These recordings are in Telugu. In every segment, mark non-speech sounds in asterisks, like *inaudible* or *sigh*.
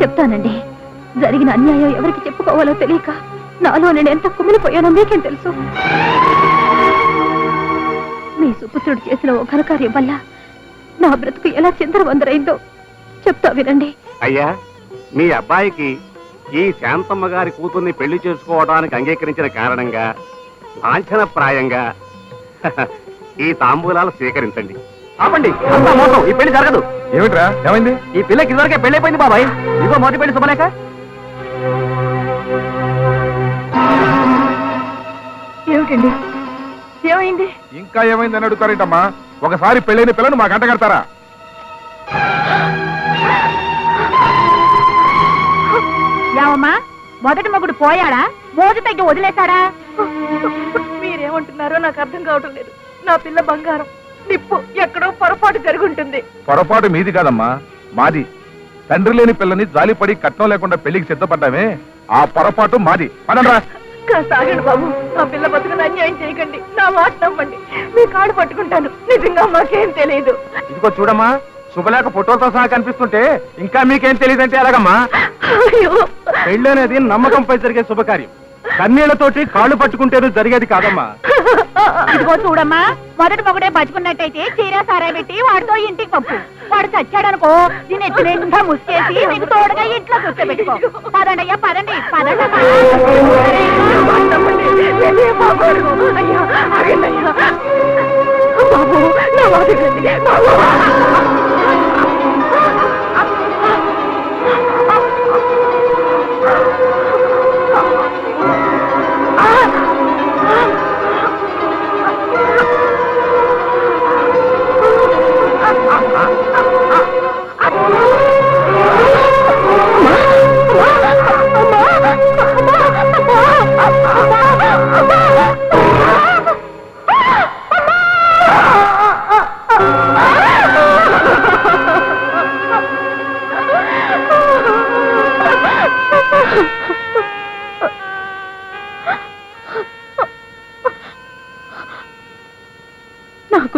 చెప్తానండి. జరిగిన అన్యాయం ఎవరికి చెప్పుకోవాలో తెలియక నాలో నేను ఎంత కుమిలిపోయానో మీకేం తెలుసు? మీ సుపుత్రుడు చేసిన ఓ ఘనకార్యం వల్ల నా బ్రతుకు ఎలా చిందరవందరైందో చెప్తా వినండి. అయ్యా మీ అబ్బాయికి ఈ శాంతమ్మ గారి కూతుర్ని పెళ్ళి చేసుకోవడానికి అంగీకరించిన కారణంగా లాంఛనప్రాయంగా *laughs* ఈ తాంబూలాలు స్వీకరించండి. ఆపండి అంతా మోసం ఈ పెళ్ళి జరగదు. ఏమిట్రా? ఏమైంది? ఈ పిల్లకి ఇదివరకే పెళ్ళి అయిపోయింది బాబాయ్. ఇదిగో మొదటి పెళ్ళి శుభలేక ఏమిటండి? ఏమైంది? ఇంకా ఏమైందని అడుగుతారేంటమ్మా? ఒకసారి పెళ్ళైన పిల్లను మాకు అంటగడతారా ఏమమ్మా మొదటి మొగుడు పోయాడా? మోజు తగ్గి వదిలేశాడా? మీరేమంటున్నారో నాకు అర్థం కావటం లేదు. నా పిల్ల బంగారం. నిప్పు ఎక్కడో పొరపాటు జరుగుంటుంది పొరపాటు మీది కాదమ్మా మాది. తండ్రి లేని పిల్లని జాలిపడి కట్నం లేకుండా పెళ్ళికి సిద్ధపడ్డామే ఆ పొరపాటు మాది. పదండ్రా. కాస్త ఆగండి బాబు నా పిల్ల బతుకుని అన్యాయం చేయకండి. నా మాట నమ్మండి. మీ కాడు పట్టుకుంటాను. నిజంగా మాకేం తెలియదు ఇదిగో చూడమ్మా శుభలేఖ ఫోటోలతో సహా కనిపిస్తుంటే ఇంకా మీకేం తెలియదంటే ఎలాగమ్మా? అయ్యో. పెళ్ళి అనేది నమ్మకంపై జరిగే శుభకార్యం. కన్నీళ్ళతోటి కాళ్ళు పట్టుకుంటేనూ జరిగేది కాదమ్మా. ఇదిగో చూడమ్మా మొదటి మొగడే బతుకున్నట్టయితే చీర సారా పెట్టి వాడితో ఇంటికి పంపు. వాడు చచ్చాడనుకో దీని ఎత్తి నిండా నీకు తోడుగా ఇంట్లో కూర్చోబెట్టుకో. పదండి అయ్యా పదండి పదండి బాబు.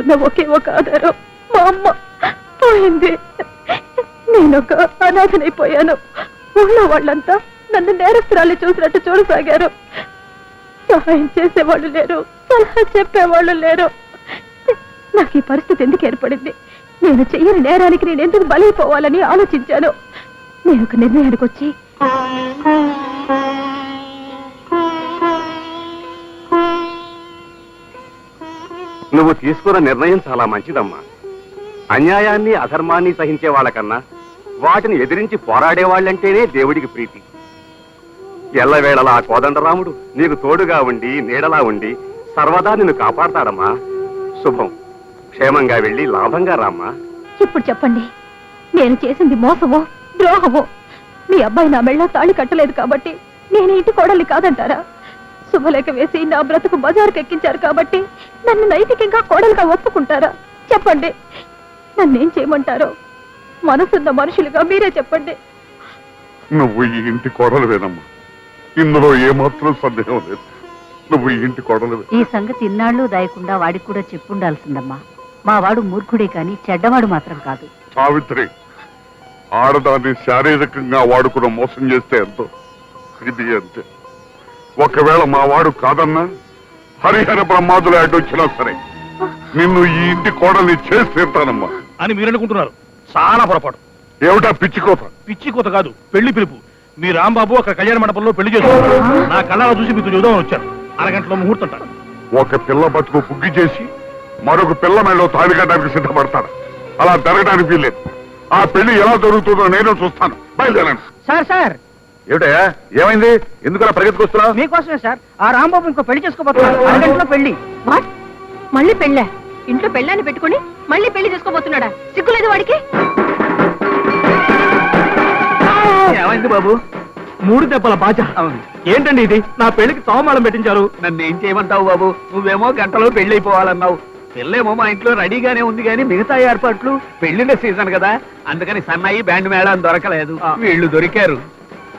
ఉన్న ఒకే ఒక ఆధారం మా అమ్మ. పోయింది. నేనొక అనాథనైపోయాను. ఊళ్ళో వాళ్ళంతా నన్ను నేరస్తురాలు చూసినట్టు చూడసాగారు. సహాయం చేసేవాళ్ళు లేరు. సలహా చెప్పేవాళ్ళు లేరు. నాకు ఈ పరిస్థితి ఎందుకు ఏర్పడింది? నేను చెయ్యని నేరానికి నేను ఎందుకు బలైపోవాలని ఆలోచించాను? నేను ఒక నిర్ణయానికి వచ్చి నువ్వు తీసుకున్న నిర్ణయం చాలా మంచిదమ్మా. అన్యాయాన్ని అధర్మాన్ని సహించే వాళ్ళకన్నా వాటిని ఎదిరించి పోరాడే వాళ్ళంటేనే దేవుడికి ప్రీతి. ఎల్లవేళలా ఆ కోదండరాముడు నీకు తోడుగా ఉండి నీడలా ఉండి సర్వదా నిన్ను కాపాడతాడమ్మా. శుభం. క్షేమంగా వెళ్ళి లాభంగా రామ్మా. ఇప్పుడు చెప్పండి. నేను చేసింది మోసమో ద్రోహమో? మీ అబ్బాయి నా మెళ్ళ తాళి కట్టలేదు కాబట్టి నేను ఇంటి కోడలి కాదంటారా? శుభలేఖ వేసి నా బ్రతుకు బజారుకు ఎక్కించారు కాబట్టి నన్ను నైతికంగా కోడలుగా ఒప్పుకుంటారా? చెప్పండి. నన్నేం చేయమంటారో? మనసున్న మనుషులుగా మీరే చెప్పండి. నువ్వు ఈ ఇంటి కోడలువేనమ్మా. ఇందులో ఏమాత్రం సందేహం లేదు. నువ్వు ఈ ఇంటి కోడలువే. ఈ సంగతి ఇన్నాళ్ళు దాయకుండా వాడికి కూడా చెప్పుండాల్సిందమ్మా. మా వాడు మూర్ఖుడే కాని చెడ్డవాడు మాత్రం కాదు. సావిత్రి ఆడదాన్ని శారీరకంగా వాడుకున్న మోసం చేస్తే ఎంతో. ఇది అంతే. ఒకవేళ మా వాడు కాదన్నా హరిహర బ్రహ్మాదులు అడ్డొచ్చినా సరే నిన్ను ఈ ఇంటి కోడల్ని చేసి తీరుతానమ్మా. అని మీరు అనుకుంటున్నారు చాలా పొరపాటు. ఏమిటా పిచ్చికోత పిచ్చి కోత కాదు పెళ్ళి పిలుపు. మీ రాంబాబు అక్కడ కళ్యాణ మండపంలో పెళ్ళి చేసుకున్నారు నా కళ్ళారా చూసి మీతో చూద్దామని వచ్చారు అరగంటలో ముహూర్తం అంటారు ఒక పిల్ల బతుకు పుగ్గి చేసి మరొక పిల్ల మెళ్ళలో తాళి కట్టడానికి సిద్ధపడతాడు అలా జరగడానికి వీల్లేదు. ఆ పెళ్ళి ఎలా జరుగుతుందో నేను చూస్తాను. బయలుదేరండి. సార్ సార్ ఏమిటయ్యా? ఏమైంది? ఎందుకు అలా పరిగెత్తుకొస్తున్నావు మీకోసమే సార్. ఆ రాంబాబు ఇంకో పెళ్ళి చేసుకోబోతున్నారు అరగంటలో పెళ్ళి. వాట్? మళ్ళీ పెళ్ళా? ఇంట్లో పెళ్ళాన్ని పెట్టుకుని మళ్ళీ పెళ్ళి చేసుకోబోతున్నాడా? సిగ్గులేదు వాడికి? ఏమైంది బాబు? మూడు దెబ్బల బాజ. ఏంటండి ఇది? నా పెళ్ళికి తోమాళం పెట్టించారు. నన్ను ఏం చేయమంటావు బాబు? నువ్వేమో గంటలో పెళ్ళి అయిపోవాలన్నావు. పెళ్ళేమో మా ఇంట్లో రెడీగానే ఉంది కానీ మిగతా ఏర్పాట్లు పెళ్ళిళ్ళ సీజన్ కదా. అందుకని సన్నాయి బ్యాండ్ మేళం దొరకలేదు. వీళ్ళు దొరికారు.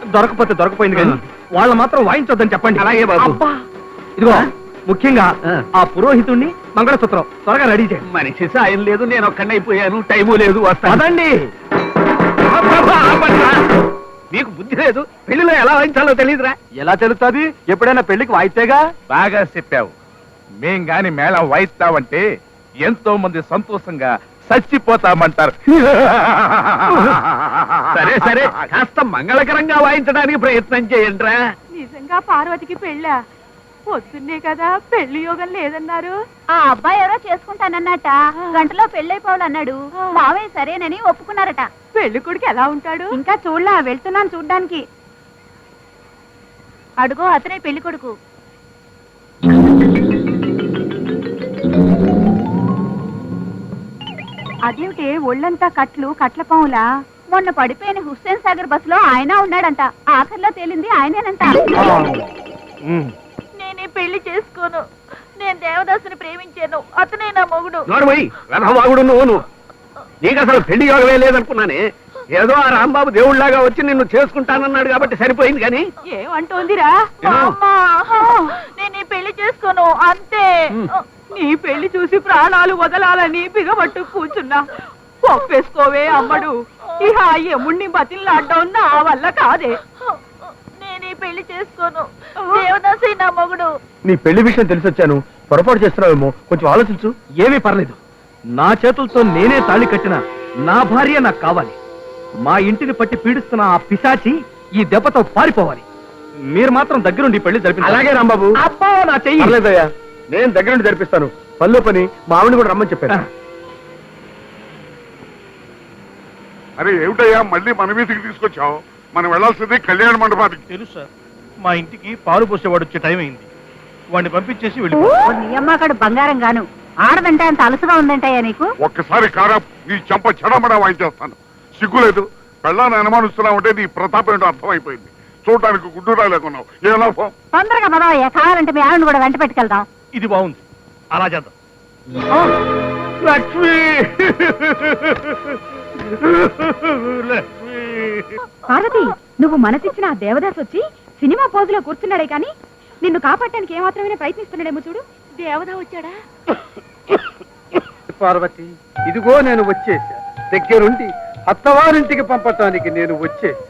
దొరకపోతే దొరకపోయింది కానీ వాళ్ళ మాత్రం వాయించొద్దని చెప్పండి. అలాగే బాబు. ఇదిగో ముఖ్యంగా ఆ. పురోహితుణ్ణి మంగళసూత్రం త్వరగా రెడీ చేయండి మనిషి సాయం లేదు నేను ఒక్కడైపోయాను టైము లేదు వస్తాను. పదండి. బుద్ధి లేదు పెళ్ళిలో ఎలా వాయించాలో తెలియదురా ఎలా తెలుస్తుంది? ఎప్పుడైనా పెళ్ళికి వాయితేగా బాగా చెప్పావు. మేం గాని మేళం వాయిస్తామంటే ఎంతో మంది సంతోషంగా చచ్చిపోతామంటారు. సరే సరే కాస్త మంగళకరంగా వాయించడానికి ప్రయత్నం చేయండిరా. నిజంగా పార్వతికి పెళ్ళా? పొద్దున్నే కదా పెళ్ళి యోగం లేదన్నారు. ఆ అబ్బాయి ఎవరో చేసుకుంటానన్నట. గంటలో పెళ్ళైపోవాలన్నాడు. మావయ్య సరేనని ఒప్పుకున్నారట. పెళ్ళి కొడుకు ఎలా ఉంటాడు? ఇంకా చూడలా వెళ్తున్నాను చూడ్డానికి. అడుగో అతనే పెళ్ళి కొడుకు. అదేమిటి ఒళ్ళంతా కట్లు కట్ల పాములా? మొన్న పడిపోయిన హుస్సేన్ సాగర్ బస్సులో ఆయన ఉన్నాడంట. ఆఖరిలో తేలింది ఆయనేనంట. నేను పెళ్ళి చేసుకోను. నేను దేవదాసుని ప్రేమించాను. అతనే నా మొగుడు. రథవాగుడు నువ్వు నువ్వు. నీకు అసలు పెళ్ళి యోగమే లేదనుకున్నానే. ఏదో ఆ రాంబాబు దేవుళ్ళాగా వచ్చి నిన్ను చేసుకుంటానన్నాడు కాబట్టి సరిపోయింది కానీ? ఏమంటోందిరా? నేను పెళ్ళి చేసుకోను. అంతే. నీ పెళ్ళి చూసి ప్రాణాలు వదలాలని బిగబట్టు కూర్చున్నా. ఒప్పేసుకోవే అమ్మడు. ఇహ ఎముణ్ణి బతిల్లాడ్డం నా వల్ల కాదే. నేను ఈ పెళ్ళి చేసుకోను. దేవదాసి నా మొగుడు. నీ పెళ్ళి విషయం తెలిసొచ్చాను. పొరపాటు చేస్తున్నావేమో కొంచెం ఆలోచించు. ఏమీ పర్లేదు. నా చేతులతో నేనే తాళి కట్టిన నా భార్య నాకు కావాలి. మా ఇంటిని పట్టి పీడిస్తున్న ఆ పిశాచి ఈ దెబ్బతో పారిపోవాలి. మీరు మాత్రం దగ్గరుండి పెళ్ళి జరిపి అలాగే రాంబాబు. అబ్బా నా చెయ్యి. నేను దగ్గరుండి జరిపిస్తాను. పనిలో పని మా ఆవిడ కూడా రమ్మని చెప్పాను. అరే ఏమిటయ్యా? మళ్ళీ మన మీదకి తీసుకొచ్చావు? మనం వెళ్ళాల్సింది కళ్యాణ మండపానికి. తెలుసు సార్. మా ఇంటికి పాలు పోసేవాడు వచ్చే టైం అయింది. వాడిని పంపించేసి నీ అమ్మకాడు బంగారం గాను. ఆడదంటే అంత అలసుగా ఉందంటయ్యా నీకు? ఒక్కసారి కారా నీ చెంప చెడమడా వాయించేస్తాను. సిగ్గులేదు పెళ్ళాన్ని అనుమానిస్తున్నావు అంటే నీ ప్రతాపం ఏంటో అర్థమైపోయింది. చూడటానికి గుడ్డురా లేకున్నావు ఏ లాభం తొందరగా పదవయ్యా. కావాలంటే మీ ఆవిడ కూడా వెంట పెట్టుకెళ్దాం. ఇది బాగుంది. అలా చేద్దాం. లక్ష్మి! పార్వతి నువ్వు మనసిచ్చిన ఆ దేవదాస్ వచ్చి సినిమా పోజులో కూర్చున్నాడే కానీ నిన్ను కాపాడటానికి ఏమాత్రమైనా ప్రయత్నిస్తున్నాడేమో చూడు. దేవదా వచ్చాడా? పార్వతి ఇదిగో నేను వచ్చేసా. దగ్గరుండి అత్తవారింటికి పంపటానికి నేను వచ్చేసా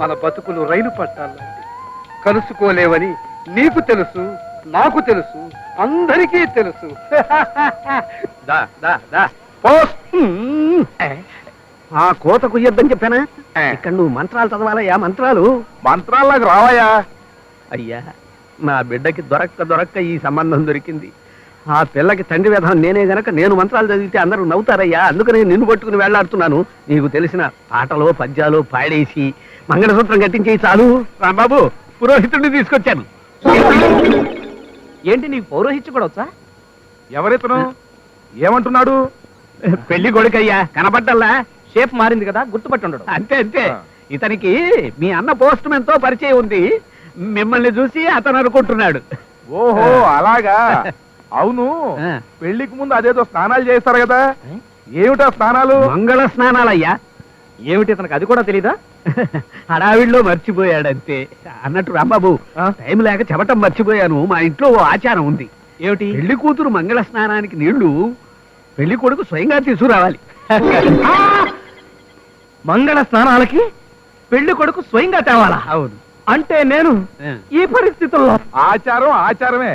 మన బతుకులు రైలు పట్టాలండి కలుసుకోలేవని నీకు తెలుసు. నాకు తెలుసు అందరికీ తెలుసు. *laughs* దా దా దా. పోస్. హ్మ్. ఆ కోత కుయ్యొద్దని చెప్పానా? ఇక్కడ నువ్వు మంత్రాలు చదవాలయ్యా మంత్రాలు. మంత్రాలకు రావయ్యా. అయ్యా నా బిడ్డకి దొరక్క దొరక్క ఈ సంబంధం దొరికింది. ఆ పిల్లకి తండ్రి విధానం నేనే గనక నేను మంత్రాలు చదివితే అందరూ నవ్వుతారయ్యా. అందుకని నిన్ను పట్టుకుని వెళ్ళాడుతున్నాను. నీకు తెలిసిన పాటలో పద్యాలు పాడేసి మంగళసూత్రం కట్టించేయి చాలు. రాంబాబు పురోహితుడిని తీసుకొచ్చాను. *laughs* ఏంటి నీకు పౌరోహిత్య కూడా వచ్చా? ఎవరితను? ఏమంటున్నాడు? పెళ్ళి కొడుకయ్యా. కనపడ్డల్లా షేప్ మారింది కదా గుర్తుపట్టి ఉండడు. అంతే అంతే. ఇతనికి మీ అన్న పోస్ట్ మ్యాన్తో పరిచయం ఉంది. మిమ్మల్ని చూసి అతను అనుకుంటున్నాడు. ఓహో అలాగా? *laughs* అవును. పెళ్ళికి ముందు అదేదో స్నానాలు చేస్తారు కదా? ఏమిటా స్నానాలు? మంగళ స్నానాలయ్యా. ఏమిటి ఇతనికి అది కూడా తెలీదా? *laughs* హడావిడిలో మర్చిపోయాడంతే. అన్నట్టు రాంబాబు? టైం లేక చెబటం మర్చిపోయాను. మా ఇంట్లో ఓ ఆచారం ఉంది. ఏమిటి? పెళ్ళి కూతురు మంగళ స్నానానికి నీళ్ళు పెళ్ళి కొడుకు స్వయంగా తీసుకురావాలి. *laughs* మంగళ స్నానాలకి పెళ్ళి కొడుకు స్వయంగా తేవాలా? అవును. అంటే నేను. ఈ పరిస్థితుల్లో ఆచారం ఆచారమే.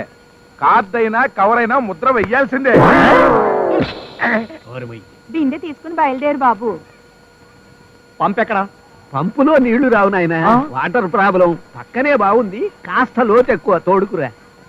కార్డైనా కవరైనా ముద్ర వెయ్యాల్సిందే. *laughs* బిందె తీసుకుని బయలుదేరు బాబు. పంపెక్కడా? పంపులో నీళ్ళు రావు నాయన? Water problem. పక్కనే బాగుంది కాస్త లోతు ఎక్కువ తోడుకురా.